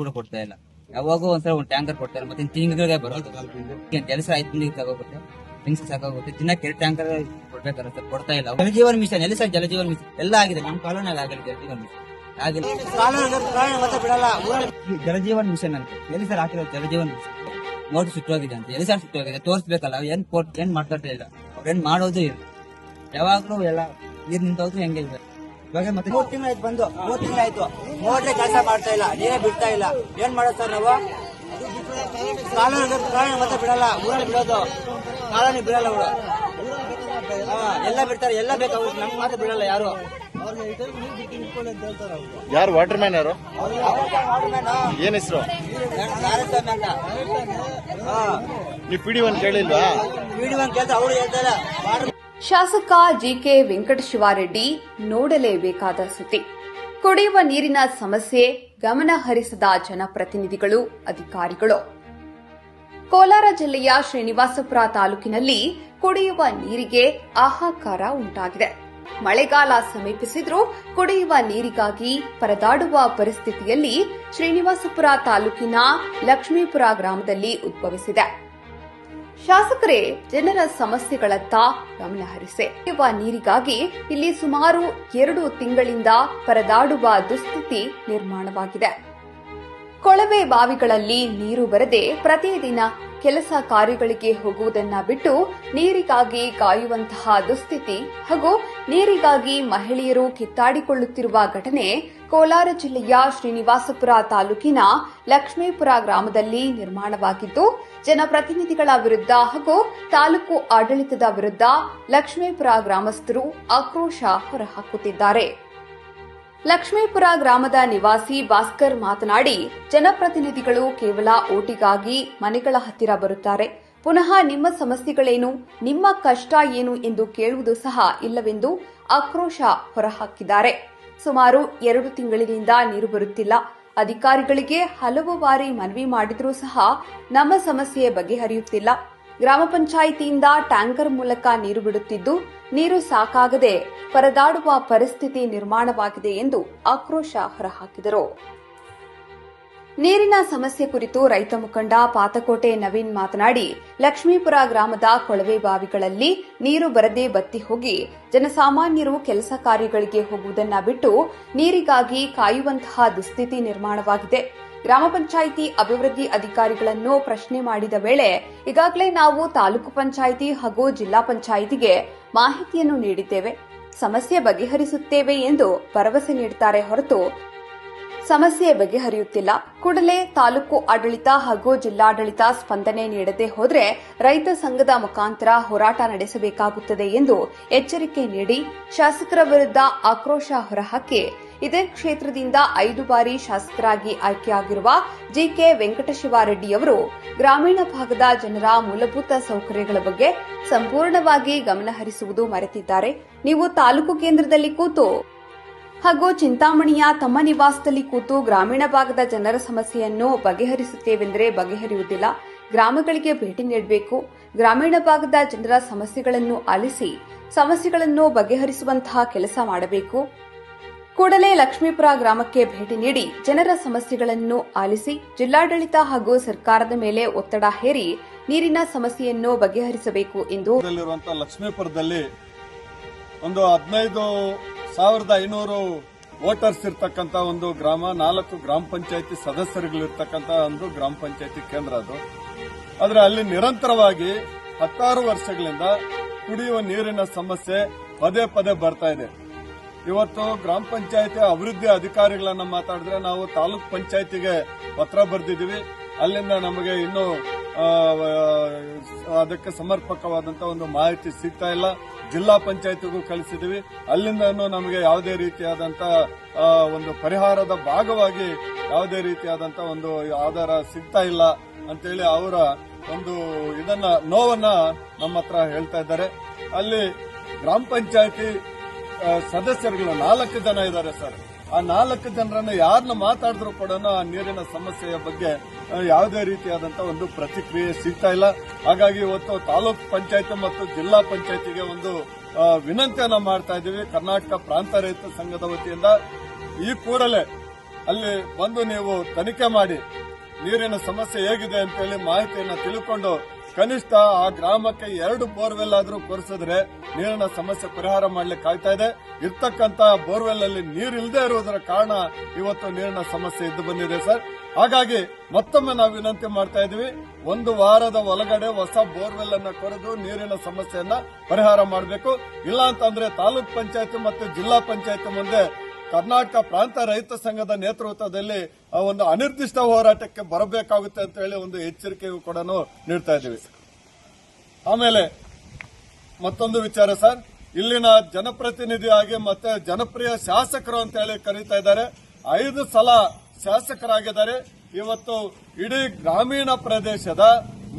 ಕೂಡ ಕೊಡ್ತಾ ಇಲ್ಲ. ಯಾವಾಗೂ ಒಂದ್ಸಲ ಒಂದು ಟ್ಯಾಂಕರ್ ಕೊಡ್ತಾರೆ, ಮತ್ತೆ ತಿಂಗಳಿಗೆ ಬರೋದು ಕೆಲಸ ಐದು ತಿಂಗಳಿಗೆ ತಗೋಗುತ್ತೆ ತಿಂಗ್ಸ್ ಸಾಕಾಗುತ್ತೆ ದಿನಕ್ಕೆ ಎರಡು ಟ್ಯಾಂಕರ್ ಕೊಡ್ಬೇಕಾದ್ರೆ ಸರ್, ಕೊಡ್ತಾ ಇಲ್ಲ. ಜಲಜೀವನ್ ಮಿಷನ್ ಎಲ್ಲಿ ಸರ್ ಜಲಜೀವನ್ ಮಿಷನ್ ಎಲ್ಲ ಆಗಿದೆ ನಮ್ಮ ಕಾಲೋನಲ್ಲಿ ಆಗಲಿ ಜಲಜೀವನ್ ಮಿಷನ್ ಆಗಿಲ್ಲ ಜಲಜೀವನ್ ಮಿಷನ್ ಅಂತ ಎಲ್ಲಿ ಸರ್ ಹಾಕಿರೋ ಜಲಜೀವನ್ ಮಿಷನ್ ಮೋಟರ್ ಸುಟ್ಟೋಗಿದೆ ಅಂತ. ಎಲ್ಲಿ ಸರ್ ಸುಟ್ಟೋಗಿದೆ? ತೋರಿಸ್ಬೇಕಲ್ಲ ಏನ್ ಕೊಟ್ ಏನ್ ಮಾಡ್ತಾ ಇಲ್ಲ? ಅವ್ರೇನ್ ಮಾಡೋದು ಇಲ್ಲ. ಯಾವಾಗ್ಲೂ ಎಲ್ಲ ನೀರ್ ನಿಂತೋದ್ರು ಹೆಂಗೆ ಮತ್ತೆ ಮೂರ್ ತಿಂಗಳಾಯ್ತು ಬಂದು ಮೂರ್ ತಿಂಗಳಾಯ್ತು. ಮೋಟ್ರೆ ಕೆಲಸ ಮಾಡ್ತಾ ಇಲ್ಲ ನೀರೇ ಬಿಡ್ತಾ ಇಲ್ಲ. ಏನ್ ಮಾಡೋದು ಸರ್ ನಾವು? ಕಾಲೋನಿ ಕಾಲೋನಿ ಮತ್ತೆ ಬಿಡಲ್ಲ ಊರಲ್ಲಿ ಬಿಡೋದು. ಕಾಲೋನಿ ಬಿಡಲ್ಲ ಅವರು. ಎಲ್ಲ ಬಿಡ್ತಾರೆ ಎಲ್ಲ ಬೇಕು ನಮ್ಗೆ ಮಾತ್ರ ಬಿಡಲ್ಲ ಯಾರು. ಯಾರು ವಾಟರ್ ಮ್ಯಾನ್ ಯಾರು? ಏನ್ ಹೆಸರು? ನೀವು ಪಿ ಡಿ ಒನ್ ಕೇಳಿಲ್ವಾ? ಪಿಡಿ ಅಂತ ಕೇಳ್ತಾರೆ ಅವ್ರು ಹೇಳ್ತಾರೆ. ವಾಟರ್ ಶಾಸಕ ಜಿಕೆ ವೆಂಕಟಶಿವಾರೆಡ್ಡಿ ನೋಡಲೇಬೇಕಾದ ಸುದ್ದಿ. ಕುಡಿಯುವ ನೀರಿನ ಸಮಸ್ಯೆ ಗಮನ ಹರಿಸದ ಜನಪ್ರತಿನಿಧಿಗಳು, ಅಧಿಕಾರಿಗಳು. ಕೋಲಾರ ಜಿಲ್ಲೆಯ ಶ್ರೀನಿವಾಸಪುರ ತಾಲೂಕಿನಲ್ಲಿ ಕುಡಿಯುವ ನೀರಿಗೆ ಆಹಾಕಾರ ಉಂಟಾಗಿದೆ. ಮಳೆಗಾಲ ಸಮೀಪಿಸಿದ್ರೂ ಕುಡಿಯುವ ನೀರಿಗಾಗಿ ಪರದಾಡುವ ಪರಿಸ್ಥಿತಿಯಲ್ಲಿ ಶ್ರೀನಿವಾಸಪುರ ತಾಲೂಕಿನ ಲಕ್ಷ್ಮೀಪುರ ಗ್ರಾಮದಲ್ಲಿ ಉದ್ಭವಿಸಿದೆ. ಶಾಸಕರೇ, ಜನರ ಸಮಸ್ಯೆಗಳತ್ತ ಗಮನ ಹರಿಸಿ. ನೀರಿಗಾಗಿ ಇಲ್ಲಿ ಸುಮಾರು ಎರಡು ತಿಂಗಳಿಂದ ಪರದಾಡುವ ದುಸ್ಥಿತಿ ನಿರ್ಮಾಣವಾಗಿದೆ. ಕೊಳವೆ ಬಾವಿಗಳಲ್ಲಿ ನೀರು ಬರದೆ ಪ್ರತಿದಿನ ಕೆಲಸ ಕಾರ್ಯಗಳಿಗೆ ಹೋಗುವುದನ್ನ ಬಿಟ್ಟು ನೀರಿಗಾಗಿ ಕಾಯುವಂತಹ ದುಸ್ಥಿತಿ ಹಾಗೂ ನೀರಿಗಾಗಿ ಮಹಿಳೆಯರು ಕಿತ್ತಾಡಿಕೊಳ್ಳುತ್ತಿರುವ ಘಟನೆ ಕೋಲಾರ ಜಿಲ್ಲೆಯ ಶ್ರೀನಿವಾಸಪುರ ತಾಲೂಕಿನ ಲಕ್ಷ್ಮೀಪುರ ಗ್ರಾಮದಲ್ಲಿ ನಿರ್ಮಾಣವಾಗಿದ್ದು, ಜನಪ್ರತಿನಿಧಿಗಳ ವಿರುದ್ಧ ಹಾಗೂ ತಾಲೂಕು ಆಡಳಿತದ ವಿರುದ್ಧ ಲಕ್ಷ್ಮೀಪುರ ಗ್ರಾಮಸ್ಥರು ಆಕ್ರೋಶ ಹೊರಹಾಕುತ್ತಿದ್ದಾರೆ. ಲಕ್ಷ್ಮೀಪುರ ಗ್ರಾಮದ ನಿವಾಸಿ ಭಾಸ್ಕರ್ ಮಾತನಾಡಿ, ಜನಪ್ರತಿನಿಧಿಗಳು ಕೇವಲ ಓಟಿಗಾಗಿ ಮನೆಗಳ ಹತ್ತಿರ ಬರುತ್ತಾರೆ. ಪುನಃ ನಿಮ್ಮ ಸಮಸ್ಯೆಗಳೇನು? ನಿಮ್ಮ ಕಷ್ಟ ಏನು ಎಂದು ಕೇಳುವುದು ಸಹ ಇಲ್ಲವೆಂದು ಆಕ್ರೋಶ ಹೊರಹಾಕಿದ್ದಾರೆ. ಸುಮಾರು ಎರಡು ತಿಂಗಳಿನಿಂದ ನೀರು ಬರುತ್ತಿಲ್ಲ. ಅಧಿಕಾರಿಗಳಿಗೆ ಹಲವು ಬಾರಿ ಮನವಿ ಮಾಡಿದರೂ ಸಹ ನಮ್ಮ ಸಮಸ್ಯೆ ಬಗೆಹರಿಯುತ್ತಿಲ್ಲ. ಗ್ರಾಮ ಪಂಚಾಯಿತಿಯಿಂದ ಟ್ಯಾಂಕರ್ ಮೂಲಕ ನೀರು ಬಿಡುತ್ತಿದ್ದು ನೀರು ಸಾಕಾಗದೆ ಪರದಾಡುವ ಪರಿಸ್ಥಿತಿ ನಿರ್ಮಾಣವಾಗಿದೆ ಎಂದು ಆಕ್ರೋಶ ಹೊರಹಾಕಿದರು. ನೀರಿನ ಸಮಸ್ಯೆ ಕುರಿತು ರೈತ ಮುಖಂಡ ಪಾತಕೋಟೆ ನವೀನ್ ಮಾತನಾಡಿ, ಲಕ್ಷ್ಮೀಪುರ ಗ್ರಾಮದ ಕೊಳವೆ ಬಾವಿಗಳಲ್ಲಿ ನೀರು ಬರದೆ ಬತ್ತಿ ಹೋಗಿ ಜನಸಾಮಾನ್ಯರು ಕೆಲಸ ಕಾರ್ಯಗಳಿಗೆ ಹೋಗುವುದನ್ನ ಬಿಟ್ಟು ನೀರಿಗಾಗಿ ಕಾಯುವಂತಹ ದುಸ್ಥಿತಿ ನಿರ್ಮಾಣವಾಗಿದೆ. ಗ್ರಾಮ ಪಂಚಾಯಿತಿ ಅಭಿವೃದ್ಧಿ ಅಧಿಕಾರಿಗಳನ್ನು ಪ್ರಶ್ನೆ ಮಾಡಿದ ವೇಳೆ, ಈಗಾಗಲೇ ನಾವು ತಾಲೂಕು ಪಂಚಾಯಿತಿ ಹಾಗೂ ಜಿಲ್ಲಾ ಪಂಚಾಯಿತಿಗೆ ಮಾಹಿತಿಯನ್ನು ನೀಡಿದ್ದೇವೆ. ಸಮಸ್ಯೆ ಬಗೆಹರಿಸುತ್ತೇವೆ ಎಂದು ಭರವಸೆ ನೀಡುತ್ತಾರೆ ಹೊರತು ಸಮಸ್ಯೆ ಬಗೆಹರಿಯುತ್ತಿಲ್ಲ. ಕೂಡಲೇ ತಾಲೂಕು ಆಡಳಿತ ಹಾಗೂ ಜಿಲ್ಲಾಡಳಿತ ಸ್ಪಂದನೆ ನೀಡದೆ ಹೋದರೆ ರೈತ ಸಂಘದ ಮುಖಾಂತರ ಹೋರಾಟ ನಡೆಸಬೇಕಾಗುತ್ತದೆ ಎಂದು ಎಚ್ಚರಿಕೆ ನೀಡಿ ಶಾಸಕರ ವಿರುದ್ಧ ಆಕ್ರೋಶ ಹೊರಹಾಕಿ ಇದೇ ಕ್ಷೇತ್ರದಿಂದ ಐದು ಬಾರಿ ಶಾಸಕರಾಗಿ ಆಯ್ಕೆಯಾಗಿರುವ ಜಿಕೆ ವೆಂಕಟಶಿವಾರೆಡ್ಡಿಯವರು ಗ್ರಾಮೀಣ ಭಾಗದ ಜನರ ಮೂಲಭೂತ ಸೌಕರ್ಯಗಳ ಬಗ್ಗೆ ಸಂಪೂರ್ಣವಾಗಿ ಗಮನಹರಿಸುವುದು ಮರೆತಿದ್ದಾರೆ. ನೀವು ತಾಲೂಕು ಕೇಂದ್ರದಲ್ಲಿ ಕೂತು ಹಾಗೂ ಚಿಂತಾಮಣಿಯ ತಮ್ಮ ನಿವಾಸದಲ್ಲಿ ಕೂತು ಗ್ರಾಮೀಣ ಭಾಗದ ಜನರ ಸಮಸ್ಯೆಯನ್ನು ಬಗೆಹರಿಸುತ್ತೇವೆಂದರೆ ಬಗೆಹರಿಯುವುದಿಲ್ಲ. ಗ್ರಾಮಗಳಿಗೆ ಭೇಟಿ ನೀಡಬೇಕು. ಗ್ರಾಮೀಣ ಭಾಗದ ಜನರ ಸಮಸ್ಯೆಗಳನ್ನು ಆಲಿಸಿ ಸಮಸ್ಯೆಗಳನ್ನು ಬಗೆಹರಿಸುವಂತಹ ಕೆಲಸ ಮಾಡಬೇಕು. ಕೂಡಲೇ ಲಕ್ಷ್ಮೀಪುರ ಗ್ರಾಮಕ್ಕೆ ಭೇಟಿ ನೀಡಿ ಜನರ ಸಮಸ್ಯೆಗಳನ್ನು ಆಲಿಸಿ ಜಿಲ್ಲಾಡಳಿತ ಹಾಗೂ ಸರ್ಕಾರದ ಮೇಲೆ ಒತ್ತಡ ಹೇರಿ ನೀರಿನ ಸಮಸ್ಯೆಯನ್ನು ಬಗೆಹರಿಸಬೇಕು ಎಂದು ಲಕ್ಷ್ಮೀಪುರದಲ್ಲಿ ಒಂದು ಹದಿನೈದು ಸಾವಿರದ ಐನೂರು ವೋಟರ್ಸ್ ಇರ್ತಕ್ಕಂತ ಒಂದು ಗ್ರಾಮ, ನಾಲ್ಕು ಗ್ರಾಮ ಪಂಚಾಯತಿ ಸದಸ್ಯರುಗಳಿರ್ತಕ್ಕಂತ ಒಂದು ಗ್ರಾಮ ಪಂಚಾಯತಿ ಕೇಂದ್ರ ಅದು. ಆದರೆ ಅಲ್ಲಿ ನಿರಂತರವಾಗಿ ಹತ್ತಾರು ವರ್ಷಗಳಿಂದ ಕುಡಿಯುವ ನೀರಿನ ಸಮಸ್ಯೆ ಪದೇ ಪದೇ ಬರ್ತಾ ಇದೆ. ಇವತ್ತು ಗ್ರಾಮ ಪಂಚಾಯತಿ ಅಭಿವೃದ್ಧಿ ಅಧಿಕಾರಿಗಳನ್ನ ಮಾತಾಡಿದ್ರೆ ನಾವು ತಾಲೂಕ್ ಪಂಚಾಯತಿಗೆ ಪತ್ರ ಬರೆದಿದ್ದೀವಿ. ಅಲ್ಲಿಂದ ನಮಗೆ ಇನ್ನೂ ಅದಕ್ಕೆ ಸಮರ್ಪಕವಾದಂತ ಒಂದು ಮಾಹಿತಿ ಸಿಗ್ತಾ ಇಲ್ಲ. ಜಿಲ್ಲಾ ಪಂಚಾಯತ್ಗೂ ಕಳಿಸಿದೀವಿ. ಅಲ್ಲಿಂದನೂ ನಮಗೆ ಯಾವುದೇ ರೀತಿಯಾದಂತ ಒಂದು ಪರಿಹಾರದ ಭಾಗವಾಗಿ ಯಾವುದೇ ರೀತಿಯಾದಂತ ಒಂದು ಆಧಾರ ಸಿಗ್ತಾ ಇಲ್ಲ ಅಂತೇಳಿ ಅವರ ಒಂದು ಇದನ್ನ, ನೋವನ್ನ ನಮ್ಮ ಹತ್ರ ಹೇಳ್ತಾ ಇದ್ದಾರೆ. ಅಲ್ಲಿ ಗ್ರಾಮ ಪಂಚಾಯತಿ ಸದಸ್ಯರುಗಳು ನಾಲ್ಕು ಜನ ಇದ್ದಾರೆ ಸರ್. ಆ ನಾಲ್ಕು ಜನರನ್ನ ಯಾರನ್ನ ಮಾತಾಡಿದ್ರು ಕೂಡ ಆ ನೀರಿನ ಸಮಸ್ಯೆಯ ಬಗ್ಗೆ ಯಾವುದೇ ರೀತಿಯಾದಂತ ಒಂದು ಪ್ರತಿಕ್ರಿಯೆ ಸಿಗ್ತಾ ಇಲ್ಲ. ಹಾಗಾಗಿ ಇವತ್ತು ತಾಲೂಕ್ ಪಂಚಾಯತ್ ಮತ್ತು ಜಿಲ್ಲಾ ಪಂಚಾಯತಿಗೆ ಒಂದು ವಿನಂತಿಯನ್ನ ಮಾಡ್ತಾ ಇದ್ದೀವಿ. ಕರ್ನಾಟಕ ಪ್ರಾಂತ ರೈತ ಸಂಘದ ವತಿಯಿಂದ ಈ ಕೂಡಲೇ ಅಲ್ಲಿ ಬಂದು ನೀವು ತನಿಖೆ ಮಾಡಿ ನೀರಿನ ಸಮಸ್ಯೆ ಹೇಗಿದೆ ಅಂತೇಳಿ ಮಾಹಿತಿಯನ್ನು ತಿಳ್ಕೊಂಡು ಕನಿಷ್ಠ ಆ ಗ್ರಾಮಕ್ಕೆ ಎರಡು ಬೋರ್ವೆಲ್ ಆದ್ರೂ ಕೊರೆಸಿದ್ರೆ ನೀರಿನ ಸಮಸ್ಯೆ ಪರಿಹಾರ ಮಾಡ್ಲಿಕ್ಕೆ ಆಯ್ತಾ ಇದೆ. ಇರ್ತಕ್ಕಂತ ಬೋರ್ವೆಲ್ ಅಲ್ಲಿ ನೀರಿಲ್ಲದೆ ಇರುವುದರ ಕಾರಣ ಇವತ್ತು ನೀರಿನ ಸಮಸ್ಯೆ ಇದ್ದು ಬಂದಿದೆ ಸರ್. ಹಾಗಾಗಿ ಮತ್ತೊಮ್ಮೆ ನಾವು ವಿನಂತಿ ಮಾಡ್ತಾ ಇದೀವಿ ಒಂದು ವಾರದ ಒಳಗಡೆ ಹೊಸ ಬೋರ್ವೆಲ್ ಅನ್ನ ಕೊರೆದು ನೀರಿನ ಸಮಸ್ಯೆಯನ್ನ ಪರಿಹಾರ ಮಾಡಬೇಕು. ಇಲ್ಲ ಅಂತಂದ್ರೆ ತಾಲೂಕ್ ಪಂಚಾಯತ್ ಮತ್ತು ಜಿಲ್ಲಾ ಪಂಚಾಯತ್ ಮುಂದೆ ಕರ್ನಾಟಕ ಪ್ರಾಂತ ರೈತ ಸಂಘದ ನೇತೃತ್ವದಲ್ಲಿ ಒಂದು ಅನಿರ್ದಿಷ್ಟ ಹೋರಾಟಕ್ಕೆ ಬರಬೇಕಾಗುತ್ತೆ ಅಂತ ಹೇಳಿ ಒಂದು ಎಚ್ಚರಿಕೆಯು ಕೂಡ ನೀಡ್ತಾ ಇದ್ದೀವಿ. ಆಮೇಲೆ ಮತ್ತೊಂದು ವಿಚಾರ ಸರ್. ಇಲ್ಲಿನ ಜನಪ್ರತಿನಿಧಿಯಾಗಿ ಮತ್ತೆ ಜನಪ್ರಿಯ ಶಾಸಕರು ಅಂತ ಹೇಳಿ ಕರೀತಾ ಇದ್ದಾರೆ. ಐದು ಸಲ ಶಾಸಕರಾಗಿದ್ದಾರೆ. ಇವತ್ತು ಇಡೀ ಗ್ರಾಮೀಣ ಪ್ರದೇಶದ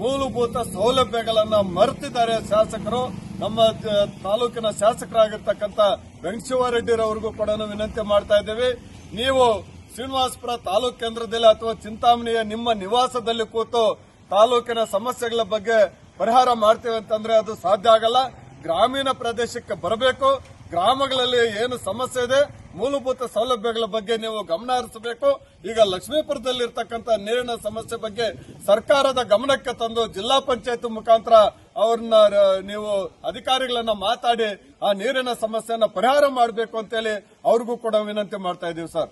ಮೂಲಭೂತ ಸೌಲಭ್ಯಗಳನ್ನು ಮರೆತಿದ್ದಾರೆ ಶಾಸಕರು. ನಮ್ಮ ತಾಲೂಕಿನ ಶಾಸಕರಾಗಿರ್ತಕ್ಕಂಥ ವೆಂಕಟಶಿವರೆಡ್ಡಿರವರಿಗೂ ಕೂಡ ವಿನಂತಿ ಮಾಡ್ತಾ ಇದ್ದೇವೆ. ನೀವು ಶ್ರೀನಿವಾಸಪುರ ತಾಲೂಕು ಕೇಂದ್ರದಲ್ಲಿ ಅಥವಾ ಚಿಂತಾಮಣಿಯ ನಿಮ್ಮ ನಿವಾಸದಲ್ಲಿ ಕೂತು ತಾಲೂಕಿನ ಸಮಸ್ಯೆಗಳ ಬಗ್ಗೆ ಪರಿಹಾರ ಮಾಡ್ತೇವೆ ಅಂತಂದ್ರೆ ಅದು ಸಾಧ್ಯ ಆಗಲ್ಲ. ಗ್ರಾಮೀಣ ಪ್ರದೇಶಕ್ಕೆ ಬರಬೇಕು. ಗ್ರಾಮಗಳಲ್ಲಿ ಏನು ಸಮಸ್ಯೆ ಇದೆ, ಮೂಲಭೂತ ಸೌಲಭ್ಯಗಳ ಬಗ್ಗೆ ನೀವು ಗಮನ ಹರಿಸಬೇಕು. ಈಗ ಲಕ್ಷ್ಮೀಪುರದಲ್ಲಿರ್ತಕ್ಕಂಥ ನೀರಿನ ಸಮಸ್ಯೆ ಬಗ್ಗೆ ಸರ್ಕಾರದ ಗಮನಕ್ಕೆ ತಂದು ಜಿಲ್ಲಾ ಪಂಚಾಯತ್ ಮುಖಾಂತರ ಅವ್ರನ್ನ ನೀವು ಅಧಿಕಾರಿಗಳನ್ನ ಮಾತಾಡಿ ಆ ನೀರಿನ ಸಮಸ್ಯೆಯನ್ನ ಪರಿಹಾರ ಮಾಡಬೇಕು ಅಂತೇಳಿ ಅವ್ರಿಗೂ ಕೂಡ ವಿನಂತಿ ಮಾಡ್ತಾ ಇದೀವಿ ಸರ್.